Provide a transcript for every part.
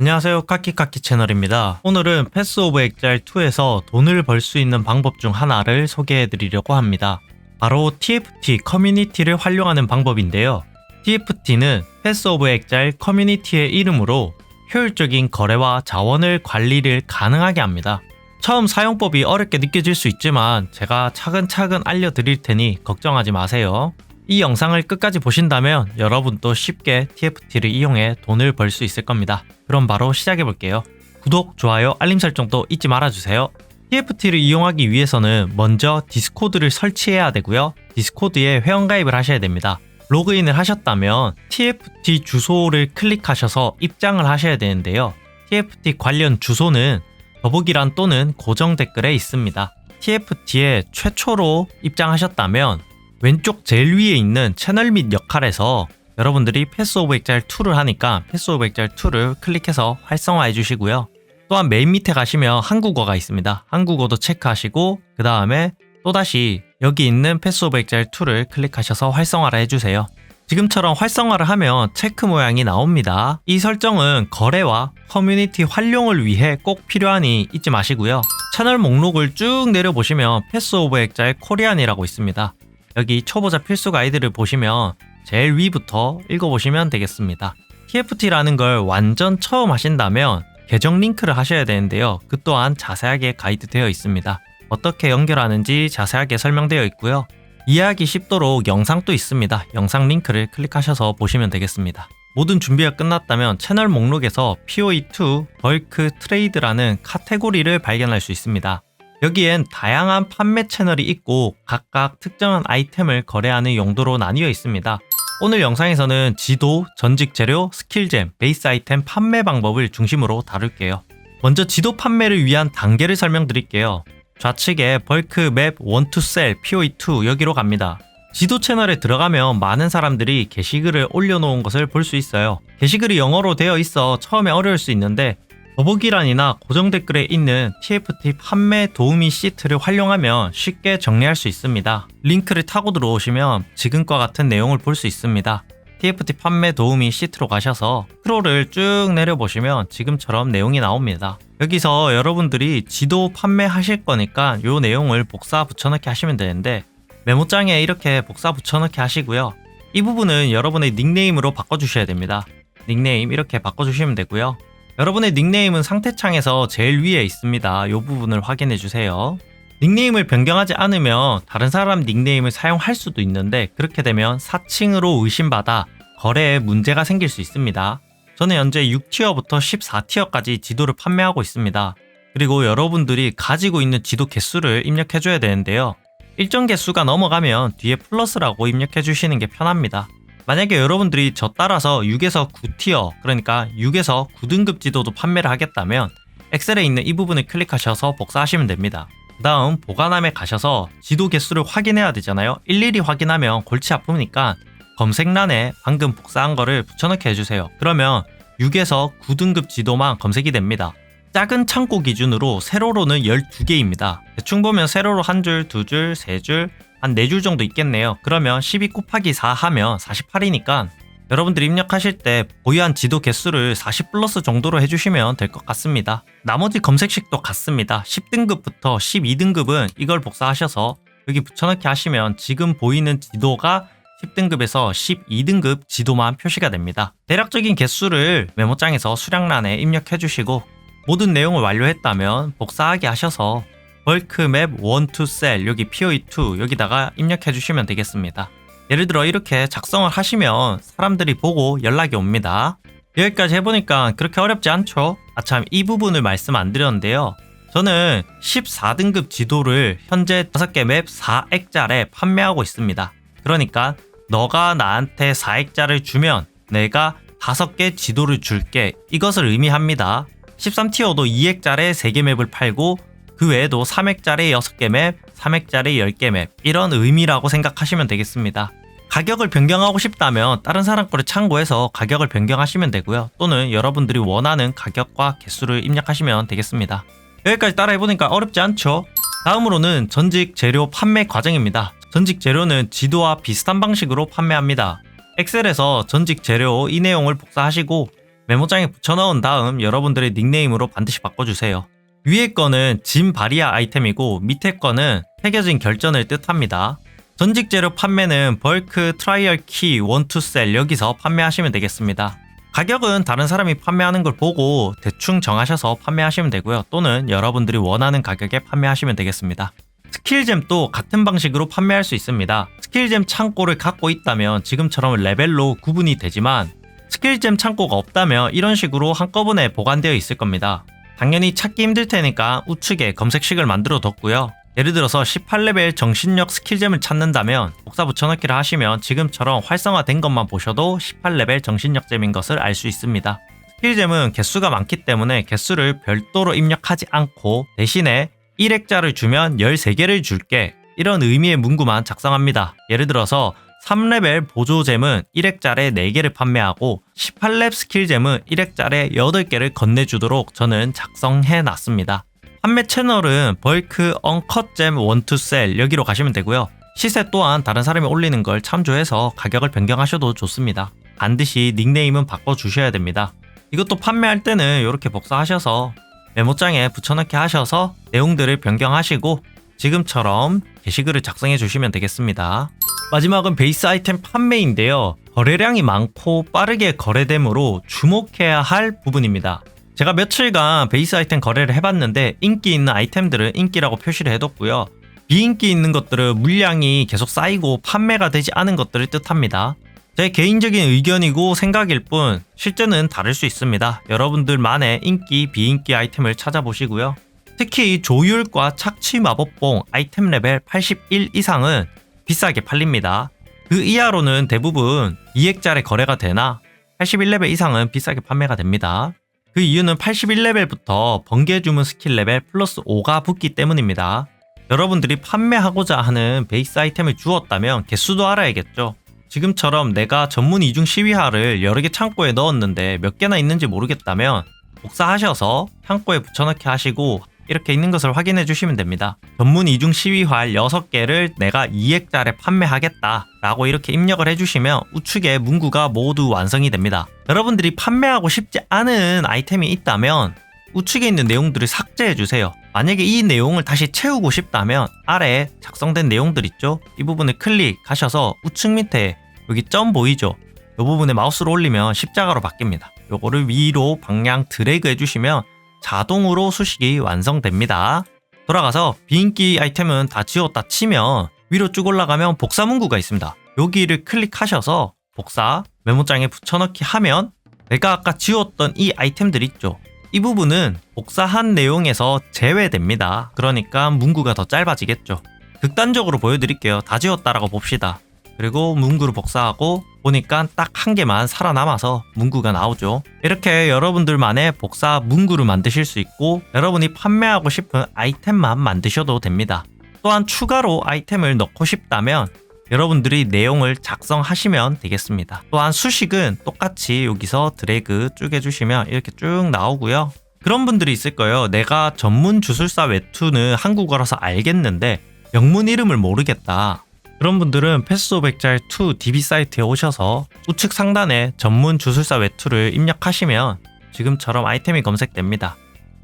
안녕하세요. 카키카키 채널입니다. 오늘은 패스 오브 엑잘 2에서 돈을 벌 수 있는 방법 중 하나를 소개해 드리려고 합니다. 바로 TFT 커뮤니티를 활용하는 방법인데요. TFT는 패스 오브 엑잘 커뮤니티의 이름으로 효율적인 거래와 자원을 관리를 가능하게 합니다. 처음 사용법이 어렵게 느껴질 수 있지만 제가 차근차근 알려드릴 테니 걱정하지 마세요 이 영상을 끝까지 보신다면 여러분도 쉽게 TFT를 이용해 돈을 벌 수 있을 겁니다. 그럼 바로 시작해 볼게요. 구독, 좋아요, 알림 설정도 잊지 말아주세요. TFT를 이용하기 위해서는 먼저 디스코드를 설치해야 되고요. 디스코드에 회원가입을 하셔야 됩니다. 로그인을 하셨다면 TFT 주소를 클릭하셔서 입장을 하셔야 되는데요. TFT 관련 주소는 더보기란 또는 고정 댓글에 있습니다. TFT에 최초로 입장하셨다면 왼쪽 제일 위에 있는 채널 및 역할에서 여러분들이 패스 오브 엑잘 2를 하니까 패스 오브 엑잘 2를 클릭해서 활성화해 주시고요. 또한 메인 밑에 가시면 한국어가 있습니다. 한국어도 체크하시고 그 다음에 또다시 여기 있는 패스 오브 엑잘 2를 클릭하셔서 활성화를 해주세요. 지금처럼 활성화를 하면 체크 모양이 나옵니다. 이 설정은 거래와 커뮤니티 활용을 위해 꼭 필요하니 잊지 마시고요. 채널 목록을 쭉 내려보시면 패스 오브 엑잘 코리안이라고 있습니다. 여기 초보자 필수 가이드를 보시면 제일 위부터 읽어보시면 되겠습니다. TFT라는 걸 완전 처음 하신다면 계정 링크를 하셔야 되는데요. 그 또한 자세하게 가이드되어 있습니다. 어떻게 연결하는지 자세하게 설명되어 있고요. 이해하기 쉽도록 영상도 있습니다. 영상 링크를 클릭하셔서 보시면 되겠습니다. 모든 준비가 끝났다면 채널 목록에서 POE2 벌크 트레이드라는 카테고리를 발견할 수 있습니다. 여기엔 다양한 판매 채널이 있고 각각 특정한 아이템을 거래하는 용도로 나뉘어 있습니다. 오늘 영상에서는 지도, 전직 재료, 스킬잼, 베이스 아이템 판매 방법을 중심으로 다룰게요. 먼저 지도 판매를 위한 단계를 설명드릴게요. 좌측에 벌크 맵1 to sell POE2 여기로 갑니다. 지도 채널에 들어가면 많은 사람들이 게시글을 올려놓은 것을 볼 수 있어요. 게시글이 영어로 되어 있어 처음에 어려울 수 있는데 더보기란이나 고정 댓글에 있는 TFT 판매 도우미 시트를 활용하면 쉽게 정리할 수 있습니다. 링크를 타고 들어오시면 지금과 같은 내용을 볼 수 있습니다. TFT 판매 도우미 시트로 가셔서 스크롤을 쭉 내려보시면 지금처럼 내용이 나옵니다. 여기서 여러분들이 지도 판매하실 거니까 이 내용을 복사 붙여넣기 하시면 되는데 메모장에 이렇게 복사 붙여넣기 하시고요. 이 부분은 여러분의 닉네임으로 바꿔주셔야 됩니다. 닉네임 이렇게 바꿔주시면 되고요. 여러분의 닉네임은 상태창에서 제일 위에 있습니다. 이 부분을 확인해 주세요. 닉네임을 변경하지 않으면 다른 사람 닉네임을 사용할 수도 있는데 그렇게 되면 사칭으로 의심받아 거래에 문제가 생길 수 있습니다. 저는 현재 6티어부터 14티어까지 지도를 판매하고 있습니다. 그리고 여러분들이 가지고 있는 지도 개수를 입력해 줘야 되는데요. 일정 개수가 넘어가면 뒤에 플러스라고 입력해 주시는 게 편합니다. 만약에 여러분들이 저 따라서 6에서 9티어 그러니까 6에서 9등급 지도도 판매를 하겠다면 엑셀에 있는 이 부분을 클릭하셔서 복사하시면 됩니다. 그 다음 보관함에 가셔서 지도 개수를 확인해야 되잖아요. 일일이 확인하면 골치 아프니까 검색란에 방금 복사한 거를 붙여넣기 해주세요. 그러면 6에서 9등급 지도만 검색이 됩니다. 작은 창고 기준으로 세로로는 12개입니다. 대충 보면 세로로 한 줄, 두 줄, 세 줄, 한 4줄 정도 있겠네요. 그러면 12 곱하기 4 하면 48이니까 여러분들이 입력하실 때 보유한 지도 개수를 40 플러스 정도로 해주시면 될 것 같습니다. 나머지 검색식도 같습니다. 10등급부터 12등급은 이걸 복사하셔서 여기 붙여넣기 하시면 지금 보이는 지도가 10등급에서 12등급 지도만 표시가 됩니다. 대략적인 개수를 메모장에서 수량란에 입력해 주시고 모든 내용을 완료했다면 복사하기 하셔서 벌크맵 1 to sell 여기 POE2 여기다가 입력해 주시면 되겠습니다. 예를 들어 이렇게 작성을 하시면 사람들이 보고 연락이 옵니다. 여기까지 해보니까 그렇게 어렵지 않죠? 아참 이 부분을 말씀 안 드렸는데요. 저는 14등급 지도를 현재 5개 맵 4액짜리에 판매하고 있습니다. 그러니까 너가 나한테 4액짜를 주면 내가 5개 지도를 줄게 이것을 의미합니다. 13티어도 2액짜리 3개 맵을 팔고 그 외에도 3액짜리 6개 맵, 3액짜리 10개 맵 이런 의미라고 생각하시면 되겠습니다. 가격을 변경하고 싶다면 다른 사람 거를 참고해서 가격을 변경하시면 되고요. 또는 여러분들이 원하는 가격과 개수를 입력하시면 되겠습니다. 여기까지 따라해보니까 어렵지 않죠? 다음으로는 전직 재료 판매 과정입니다. 전직 재료는 지도와 비슷한 방식으로 판매합니다. 엑셀에서 전직 재료 이 내용을 복사하시고 메모장에 붙여넣은 다음 여러분들의 닉네임으로 반드시 바꿔주세요. 위에 거는 진 바리아 아이템이고 밑에 거는 새겨진 결전을 뜻합니다. 전직 재료 판매는 벌크 트라이얼 키 원투셀 여기서 판매하시면 되겠습니다. 가격은 다른 사람이 판매하는 걸 보고 대충 정하셔서 판매하시면 되고요. 또는 여러분들이 원하는 가격에 판매하시면 되겠습니다. 스킬잼도 같은 방식으로 판매할 수 있습니다. 스킬잼 창고를 갖고 있다면 지금처럼 레벨로 구분이 되지만 스킬잼 창고가 없다면 이런 식으로 한꺼번에 보관되어 있을 겁니다. 당연히 찾기 힘들 테니까 우측에 검색식을 만들어 뒀고요. 예를 들어서 18레벨 정신력 스킬잼을 찾는다면 복사 붙여넣기를 하시면 지금처럼 활성화된 것만 보셔도 18레벨 정신력잼인 것을 알 수 있습니다. 스킬잼은 개수가 많기 때문에 개수를 별도로 입력하지 않고 대신에 1액자를 주면 13개를 줄게 이런 의미의 문구만 작성합니다. 예를 들어서 3레벨 보조잼은 1액짜리 4개를 판매하고 18렙 스킬잼은 1액짜리 8개를 건네주도록 저는 작성해 놨습니다. 판매 채널은 벌크 언컷잼 원투셀 여기로 가시면 되고요. 시세 또한 다른 사람이 올리는 걸 참조해서 가격을 변경하셔도 좋습니다. 반드시 닉네임은 바꿔주셔야 됩니다. 이것도 판매할 때는 이렇게 복사하셔서 메모장에 붙여넣기 하셔서 내용들을 변경하시고 지금처럼 게시글을 작성해 주시면 되겠습니다. 마지막은 베이스 아이템 판매인데요. 거래량이 많고 빠르게 거래되므로 주목해야 할 부분입니다. 제가 며칠간 베이스 아이템 거래를 해봤는데 인기 있는 아이템들은 인기라고 표시를 해뒀고요. 비인기 있는 것들은 물량이 계속 쌓이고 판매가 되지 않은 것들을 뜻합니다. 제 개인적인 의견이고 생각일 뿐 실제는 다를 수 있습니다. 여러분들만의 인기, 비인기 아이템을 찾아보시고요. 특히 조율과 착취 마법봉 아이템 레벨 81 이상은 비싸게 팔립니다. 그 이하로는 대부분 2액짜리 거래가 되나 81레벨 이상은 비싸게 판매가 됩니다. 그 이유는 81레벨부터 번개 주문 스킬 레벨 플러스 5가 붙기 때문입니다. 여러분들이 판매하고자 하는 베이스 아이템을 주었다면 개수도 알아야겠죠. 지금처럼 내가 전문 이중 시위하를 여러 개 창고에 넣었는데 몇 개나 있는지 모르겠다면 복사하셔서 창고에 붙여넣기 하시고 이렇게 있는 것을 확인해 주시면 됩니다. 전문 이중 시위활 6개를 내가 2액달에 판매하겠다 라고 이렇게 입력을 해주시면 우측에 문구가 모두 완성이 됩니다. 여러분들이 판매하고 싶지 않은 아이템이 있다면 우측에 있는 내용들을 삭제해 주세요. 만약에 이 내용을 다시 채우고 싶다면 아래에 작성된 내용들 있죠? 이 부분을 클릭하셔서 우측 밑에 여기 점 보이죠? 이 부분에 마우스로 올리면 십자가로 바뀝니다. 요거를 위로 방향 드래그 해주시면 자동으로 수식이 완성됩니다. 돌아가서 비인기 아이템은 다 지웠다 치면 위로 쭉 올라가면 복사 문구가 있습니다. 여기를 클릭하셔서 복사 메모장에 붙여넣기 하면 내가 아까 지웠던 이 아이템들 있죠. 이 부분은 복사한 내용에서 제외됩니다. 그러니까 문구가 더 짧아지겠죠. 극단적으로 보여드릴게요. 다 지웠다라고 봅시다. 그리고 문구를 복사하고 보니까 딱 한 개만 살아남아서 문구가 나오죠. 이렇게 여러분들만의 복사 문구를 만드실 수 있고 여러분이 판매하고 싶은 아이템만 만드셔도 됩니다. 또한 추가로 아이템을 넣고 싶다면 여러분들이 내용을 작성하시면 되겠습니다. 또한 수식은 똑같이 여기서 드래그 쭉 해주시면 이렇게 쭉 나오고요. 그런 분들이 있을 거예요. 내가 전문 주술사 웹툰은 한국어라서 알겠는데 영문 이름을 모르겠다. 그런 분들은 패스 오브 엑잘 2 DB 사이트에 오셔서 우측 상단에 전문 주술사 외투를 입력하시면 지금처럼 아이템이 검색됩니다.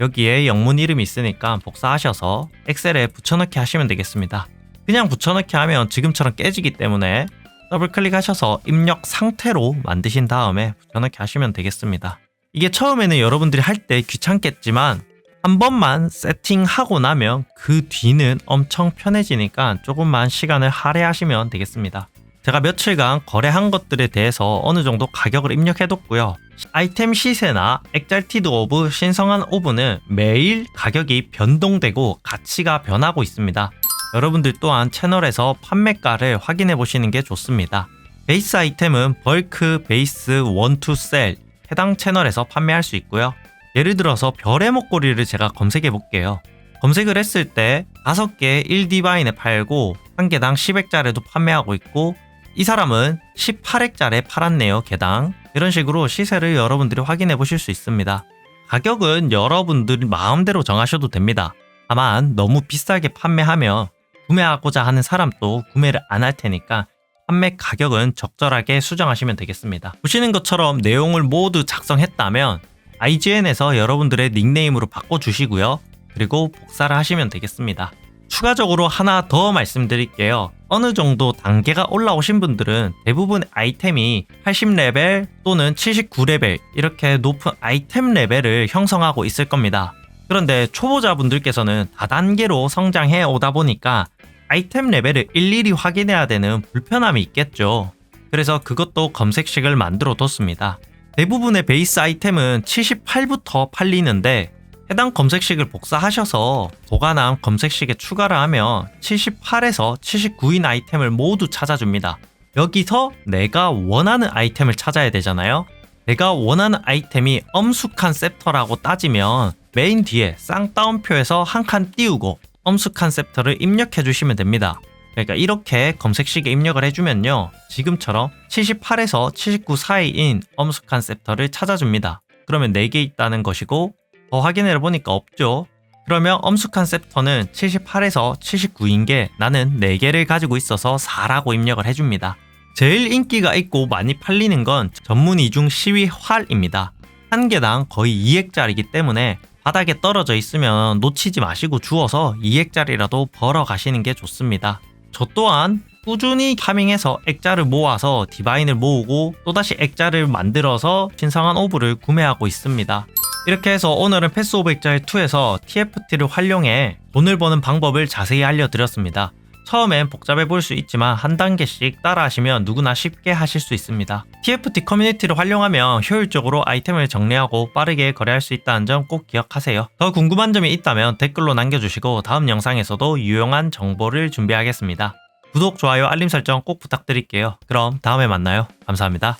여기에 영문 이름이 있으니까 복사하셔서 엑셀에 붙여넣기 하시면 되겠습니다. 그냥 붙여넣기 하면 지금처럼 깨지기 때문에 더블 클릭하셔서 입력 상태로 만드신 다음에 붙여넣기 하시면 되겠습니다. 이게 처음에는 여러분들이 할 때 귀찮겠지만 한 번만 세팅하고 나면 그 뒤는 엄청 편해지니까 조금만 시간을 할애하시면 되겠습니다. 제가 며칠간 거래한 것들에 대해서 어느 정도 가격을 입력해뒀고요. 아이템 시세나 엑잘티드 오브 신성한 오브는 매일 가격이 변동되고 가치가 변하고 있습니다. 여러분들 또한 채널에서 판매가를 확인해 보시는 게 좋습니다. 베이스 아이템은 벌크 베이스 원투셀 해당 채널에서 판매할 수 있고요. 예를 들어서 별의 목걸이를 제가 검색해 볼게요. 검색을 했을 때 5개 1디바인에 팔고 한 개당 10액짜리도 판매하고 있고 이 사람은 18액짜리 팔았네요 개당 이런 식으로 시세를 여러분들이 확인해 보실 수 있습니다. 가격은 여러분들이 마음대로 정하셔도 됩니다. 다만 너무 비싸게 판매하면 구매하고자 하는 사람도 구매를 안 할 테니까 판매 가격은 적절하게 수정하시면 되겠습니다. 보시는 것처럼 내용을 모두 작성했다면 IGN에서 여러분들의 닉네임으로 바꿔주시고요. 그리고 복사를 하시면 되겠습니다. 추가적으로 하나 더 말씀드릴게요. 어느 정도 단계가 올라오신 분들은 대부분 아이템이 80레벨 또는 79레벨 이렇게 높은 아이템 레벨을 형성하고 있을 겁니다. 그런데 초보자분들께서는 다단계로 성장해 오다 보니까 아이템 레벨을 일일이 확인해야 되는 불편함이 있겠죠. 그래서 그것도 검색식을 만들어 뒀습니다. 대부분의 베이스 아이템은 78부터 팔리는데 해당 검색식을 복사하셔서 보관함 검색식에 추가를 하면 78에서 79인 아이템을 모두 찾아줍니다. 여기서 내가 원하는 아이템을 찾아야 되잖아요. 내가 원하는 아이템이 엄숙한 셉터라고 따지면 메인 뒤에 쌍따옴표에서 한 칸 띄우고 엄숙한 셉터를 입력해 주시면 됩니다. 그러니까 이렇게 검색식에 입력을 해주면요. 지금처럼 78에서 79 사이인 엄숙한 셉터를 찾아줍니다. 그러면 4개 있다는 것이고 더 확인해 보니까 없죠. 그러면 엄숙한 셉터는 78에서 79인 게 나는 4개를 가지고 있어서 4라고 입력을 해줍니다. 제일 인기가 있고 많이 팔리는 건 전문 이중 시위 활입니다. 한 개당 거의 2액짜리이기 때문에 바닥에 떨어져 있으면 놓치지 마시고 주워서 2액짜리라도 벌어 가시는 게 좋습니다. 저 또한 꾸준히 파밍해서 액자를 모아서 디바인을 모으고 또다시 액자를 만들어서 신성한 오브를 구매하고 있습니다. 이렇게 해서 오늘은 패스 오브 액자의 2에서 TFT를 활용해 돈을 버는 방법을 자세히 알려드렸습니다. 처음엔 복잡해 보일 수 있지만 한 단계씩 따라하시면 누구나 쉽게 하실 수 있습니다. TFT 커뮤니티를 활용하면 효율적으로 아이템을 정리하고 빠르게 거래할 수 있다는 점 꼭 기억하세요. 더 궁금한 점이 있다면 댓글로 남겨주시고 다음 영상에서도 유용한 정보를 준비하겠습니다. 구독, 좋아요, 알림 설정 꼭 부탁드릴게요. 그럼 다음에 만나요. 감사합니다.